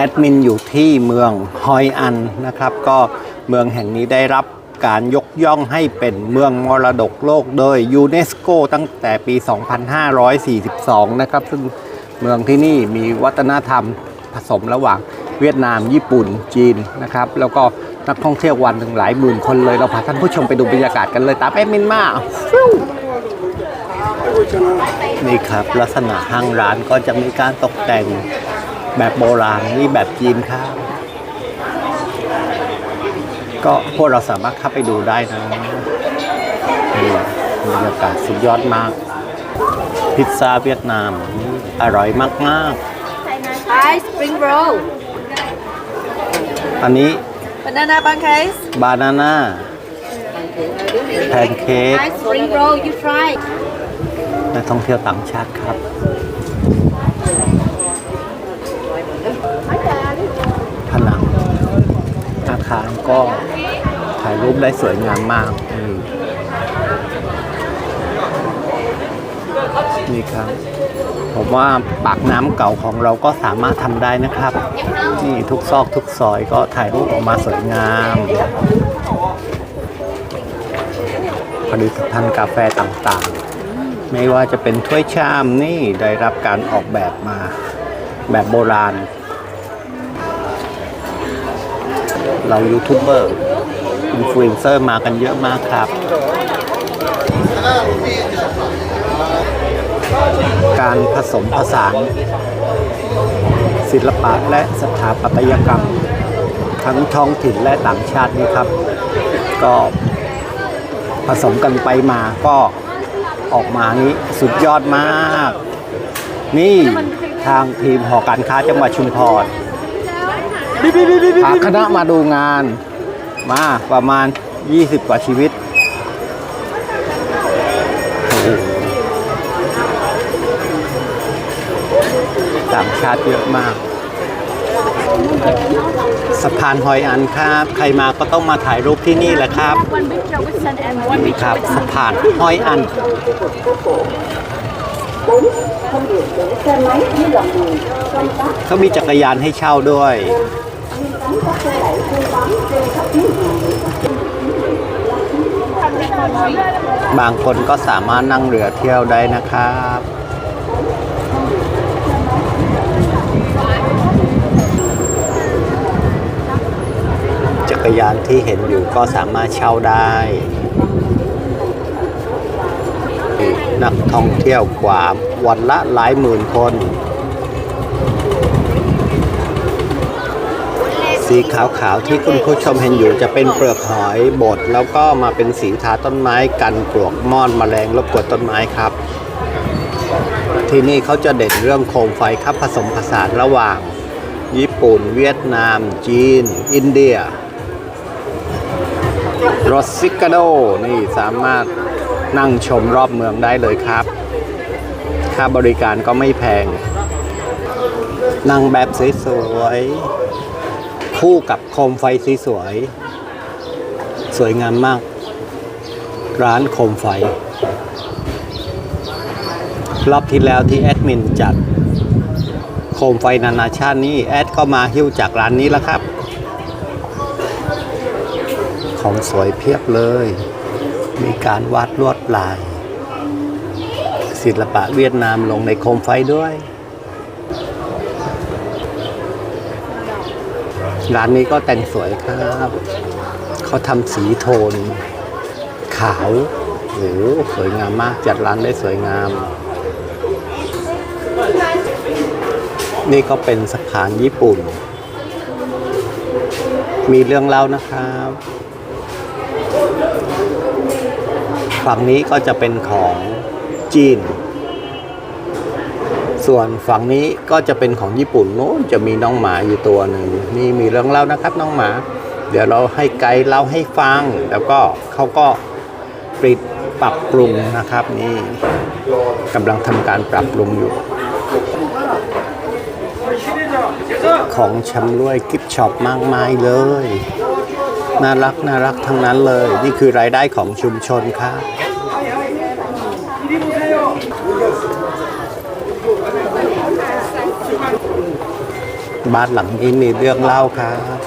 แอดมินอยู่ที่เมืองฮอยอันนะครับ ก็เมืองแห่งนี้ได้รับการยกย่องให้เป็นเมืองมรดกโลกโดยยูเนสโกตั้งแต่ปี 2542 นะครับ ซึ่งเมืองที่นี่มีวัฒนธรรมผสมระหว่างเวียดนาม ญี่ปุ่น จีนนะครับ แล้วก็นักท่องเที่ยววันถึงหลายหมื่นคนเลย เราพาท่านผู้ชมไปดูบรรยากาศกันเลยตามแอดมินมานี่ครับ ลักษณะห้างร้านก็จะมีการตกแต่ง แบบโบราณนี่แบบจีนครับก็พวกเราสามารถเข้าไปดูได้นะนี่บรรยากาศสุดยอดมาก พิซซ่าเวียดนามนี่อร่อยมาก Hi, spring roll. ๆอันนี้ Banana pancakes. บานาน่าแพนเค้ก Hi, spring roll. You try. นักท่องเที่ยวต่างชาติครับ ผนังอาคาร ก็ถ่ายรูปได้สวยงามมากนี่นี่ครับ ผมว่าปากน้ำเก่าของเราก็สามารถทำได้นะครับ นี่ทุกซอกทุกซอยก็ถ่ายรูปออกมาสวยงามผลิตภัณฑ์กาแฟต่างๆ ไม่ว่าจะเป็นถ้วยชามนี่ได้รับการออกแบบมาแบบโบราณ เรายูทูบเบอร์อินฟลูเอนเซอร์มากันเยอะมากครับ การผสมผสาน ศิลปะและสถาปัตยกรรม ทั้งท้องถิ่นและต่างชาตินี่ครับ ก็ผสมกันไปมาก็ออกมานี้สุดยอดมาก นี่ทางทีมหอการค้าจังหวัดชุมพร พาคณะมาดูงาน มาประมาณ 20 กว่าชีวิตโอ้โหต่างชาติเยอะมาก สะพานหอยอันครับ ใครมาก็ต้องมาถ่ายรูปที่นี่แหละครับ One picture with sun and one นี่ครับสะพานหอยอัน เขามีจักรยานให้เช่าด้วย บางคนก็สามารถนั่งเรือเที่ยวได้นะครับจักรยานที่เห็นอยู่ก็สามารถเช่าได้ นักท่องเที่ยวกว่าวันละหลายหมื่นคน สีขาวๆที่คุณผู้ชมเห็นอยู่จะเป็นเปลือกหอยบดแล้วก็มาเป็นสีทาต้นไม้กันปลวกมอดแมลงรบกวนต้นไม้ครับ ที่นี่เขาจะเด่นเรื่องโคมไฟครับผสมผสานระหว่าง ญี่ปุ่น เวียดนาม จีน อินเดียรถซิกาโดนี่สามารถนั่งชมรอบเมืองได้เลยครับ ค่าบริการก็ไม่แพงนั่งแบบสวยๆ คู่กับโคมไฟสวยๆสวยงามมาก ร้านโคมไฟ รอบที่แล้วที่แอดมินจัดโคมไฟนานาชาตินี้แอดก็มาหิ้วจากร้านนี้แล้วครับ ของสวยเพียบเลย มีการวาดลวดลาย ศิลปะเวียดนามลงในโคมไฟด้วย ร้านนี้ก็แต่งสวยครับ เขาทำสีโทน ขาวโอ้โหสวยงามมาก จัดร้านได้สวยงาม นี่ก็เป็นสะพานญี่ปุ่น มีเรื่องเล่านะครับฝั่งนี้ก็จะเป็นของจีน ส่วนฝั่งนี้ก็จะเป็นของญี่ปุ่นโน้นจะมีน้องหมาอยู่ตัวหนึ่งนี่มีเรื่องเล่านะครับน้องหมา เดี๋ยวเราให้ไกด์เล่าให้ฟัง แล้วก็เขาก็ปริดปรับปรุงนะครับ นี่กำลังทำการปรับปรุงอยู่ ของชำร่วยกิฟช็อปมากมายเลย น่ารักน่ารักทั้งนั้นเลย นี่คือรายได้ของชุมชนครับ บ้านหลังนี้มีเรื่องเล่าครับ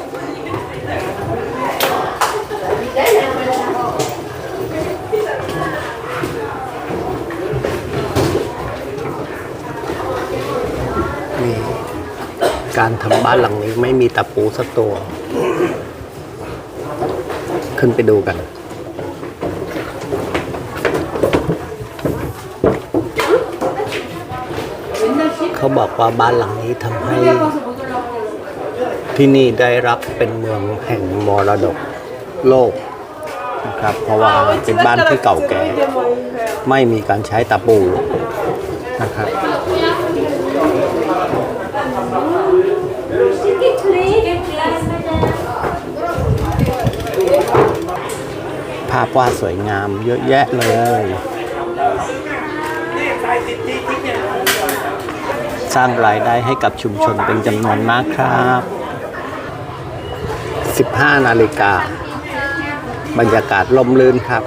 นี่การทำบ้านหลังนี้ไม่มีตะปูสักตัว ขึ้นไปดูกันเขาบอกว่าบ้านหลังนี้ทำให้ ที่นี่ได้รับเป็นเมืองแห่งมรดกโลกนะครับเพราะว่าเป็นบ้านที่เก่าแก่ ไม่มีการใช้ตะปูนะครับภาพวาดสวยงามเยอะแยะเลยสร้างรายได้ให้กับชุมชนเป็นจำนวนมากครับ 15 นาฬิกา บรรยากาศลมลื่นครับ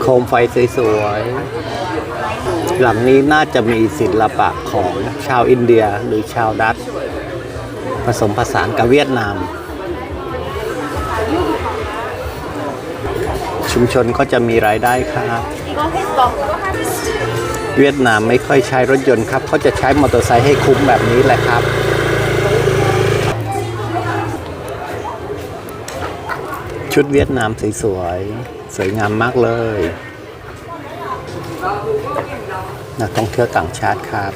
โคมไฟสวยๆ หลังนี้น่าจะมีศิลปะของชาวอินเดียหรือชาวดัตผสมผสานกับเวียดนาม ชุมชนก็จะมีรายได้ครับ เวียดนามไม่ค่อยใช้รถยนต์ครับเขาจะใช้มอเตอร์ไซค์ให้คุ้มแบบนี้แหละครับ ชุดเวียดนามสวยๆ สวยงามมากเลย นักท่องเที่ยวต่างชาติครับ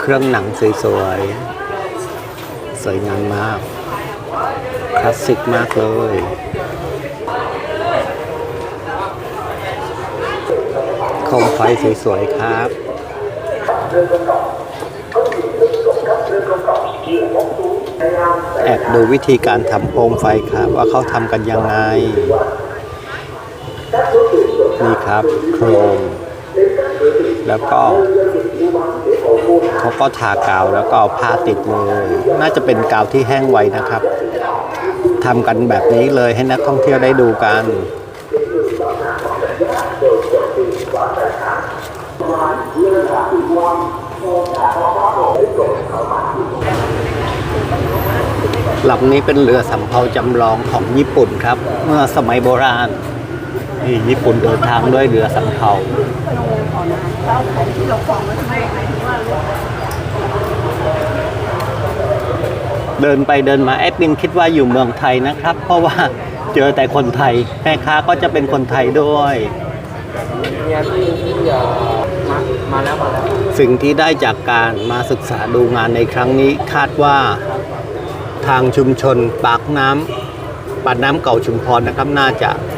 เครื่องหนังสวยๆ สวยงามมาก คลาสสิกมากเลยโคมไฟสวยๆครับแอบดูวิธีการทำโคมไฟครับ ว่าเขาทำกันยังไง นี่ครับโครง แล้วก็เขาก็ทากาวแล้วก็เอาผ้าติดเลยน่าจะเป็นกาวที่แห้งไวนะครับทำกันแบบนี้เลยให้นักท่องเที่ยวได้ดูกันลำนี้เป็นเรือสำเภาจำลองของญี่ปุ่นครับ เมื่อสมัยโบราณ นี่ญี่ปุ่นเดินทางด้วยเรือสำเภาเดินไปเดินมาแอดมินคิดว่าอยู่เมืองไทยนะครับ เพราะว่าเจอแต่คนไทยแม่ค้าก็จะเป็นคนไทยด้วยสิ่งที่ได้จากการมาศึกษาดูงานในครั้งนี้คาดว่าทางชุมชนปากน้ำปากน้ำเก่าชุมพรนะครับน่าจะเอ่อ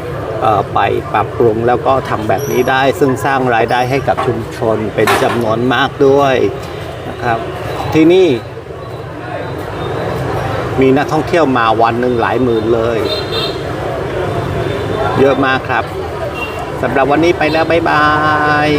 ไปปรับปรุงแล้วก็ทำแบบนี้ได้ ซึ่งสร้างรายได้ให้กับชุมชนเป็นจำนวนมากด้วยนะครับที่นี่ มีนักท่องเที่ยวมาวันหนึ่งหลายหมื่นเลย เยอะมากครับสำหรับวันนี้ไปแล้ว บ๊ายบาย